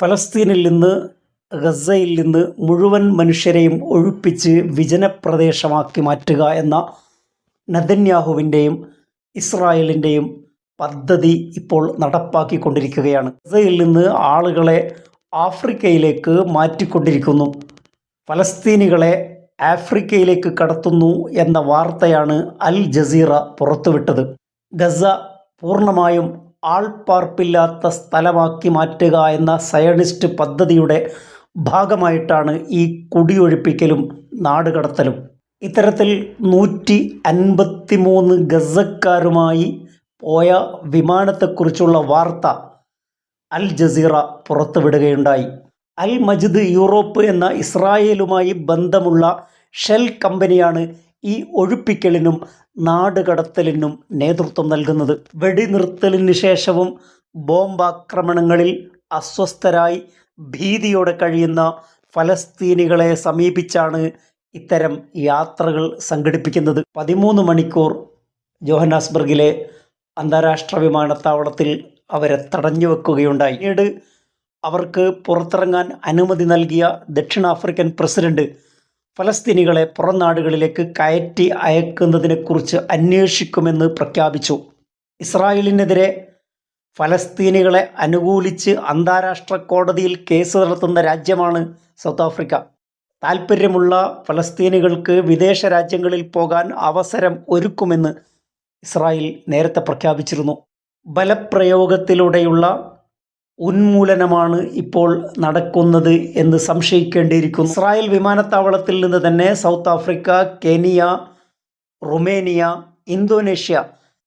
ഫലസ്തീനിൽ നിന്ന് ഗസയിൽ നിന്ന് മുഴുവൻ മനുഷ്യരെയും ഒഴിപ്പിച്ച് വിജനപ്രദേശമാക്കി മാറ്റുക എന്ന നദന്യാഹുവിന്റെയും ഇസ്രായേലിന്റെയും പദ്ധതി ഇപ്പോൾ നടപ്പാക്കിക്കൊണ്ടിരിക്കുകയാണ്. ഗസയിൽ നിന്ന് ആളുകളെ ആഫ്രിക്കയിലേക്ക് മാറ്റിക്കൊണ്ടിരിക്കുന്നു. ഫലസ്തീനികളെ ആഫ്രിക്കയിലേക്ക് കടത്തുന്നു എന്ന വാർത്തയാണ് അൽ ജസീറ പുറത്തുവിട്ടത്. ഗസ പൂർണമായും ആൾപ്പാർപ്പില്ലാത്ത സ്ഥലമാക്കി മാറ്റുക എന്ന സയണിസ്റ്റ് പദ്ധതിയുടെ ഭാഗമായിട്ടാണ് ഈ കുടിയൊഴിപ്പിക്കലും നാടുകടത്തലും. ഇത്തരത്തിൽ നൂറ്റി അൻപത്തി മൂന്ന് ഗസക്കാരുമായി പോയ വിമാനത്തെക്കുറിച്ചുള്ള വാർത്ത അൽ ജസീറ പുറത്തുവിടുകയുണ്ടായി. അൽ മജിദ് യൂറോപ്പ് എന്ന ഇസ്രായേലുമായി ബന്ധമുള്ള ഷെൽ കമ്പനിയാണ് ഈ ഒഴിപ്പിക്കലിനും നാടുകടത്തലിനും നേതൃത്വം നൽകുന്നത്. വെടിനിർത്തലിന് ശേഷവും ബോംബാക്രമണങ്ങളിൽ അസ്വസ്ഥരായി ഭീതിയോടെ കഴിയുന്ന ഫലസ്തീനികളെ സമീപിച്ചാണ് ഇത്തരം യാത്രകൾ സംഘടിപ്പിക്കുന്നത്. പതിമൂന്ന് മണിക്കൂർ ജോഹന്നാസ്ബർഗിലെ അന്താരാഷ്ട്ര വിമാനത്താവളത്തിൽ അവരെ തടഞ്ഞു വെക്കുകയുണ്ടായി പിന്നീട് അവർക്ക് പുറത്തിറങ്ങാൻ അനുമതി നൽകിയ ദക്ഷിണാഫ്രിക്കൻ പ്രസിഡന്റ് ഫലസ്തീനികളെ പുറം നാടുകളിലേക്ക് കയറ്റി അയക്കുന്നതിനെക്കുറിച്ച് അന്വേഷിക്കുമെന്ന് പ്രഖ്യാപിച്ചു. ഇസ്രായേലിനെതിരെ ഫലസ്തീനികളെ അനുകൂലിച്ച് അന്താരാഷ്ട്ര കോടതിയിൽ കേസ് നടത്തുന്ന രാജ്യമാണ് സൗത്ത് ആഫ്രിക്ക. താൽപ്പര്യമുള്ള ഫലസ്തീനികൾക്ക് വിദേശ രാജ്യങ്ങളിൽ പോകാൻ അവസരം ഒരുക്കുമെന്ന് ഇസ്രായേൽ നേരത്തെ പ്രഖ്യാപിച്ചിരുന്നു. ബലപ്രയോഗത്തിലൂടെയുള്ള ഉന്മൂലനമാണ് ഇപ്പോൾ നടക്കുന്നത് എന്ന് സംശയിക്കേണ്ടിയിരിക്കുന്നു. ഇസ്രായേൽ വിമാനത്താവളത്തിൽ നിന്ന് തന്നെ South Africa Kenya Romania Indonesia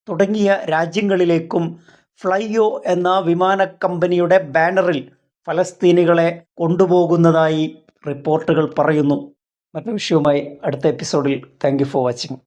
തുടങ്ങിയ രാജ്യങ്ങളിലേക്കും ഫ്ലൈയോ എന്ന വിമാന കമ്പനിയുടെ ബാനറിൽ ഫലസ്തീനികളെ കൊണ്ടുപോകുന്നതായി റിപ്പോർട്ടുകൾ പറയുന്നു. മറ്റു വിഷയവുമായി അടുത്ത എപ്പിസോഡിൽ. Thank for watching.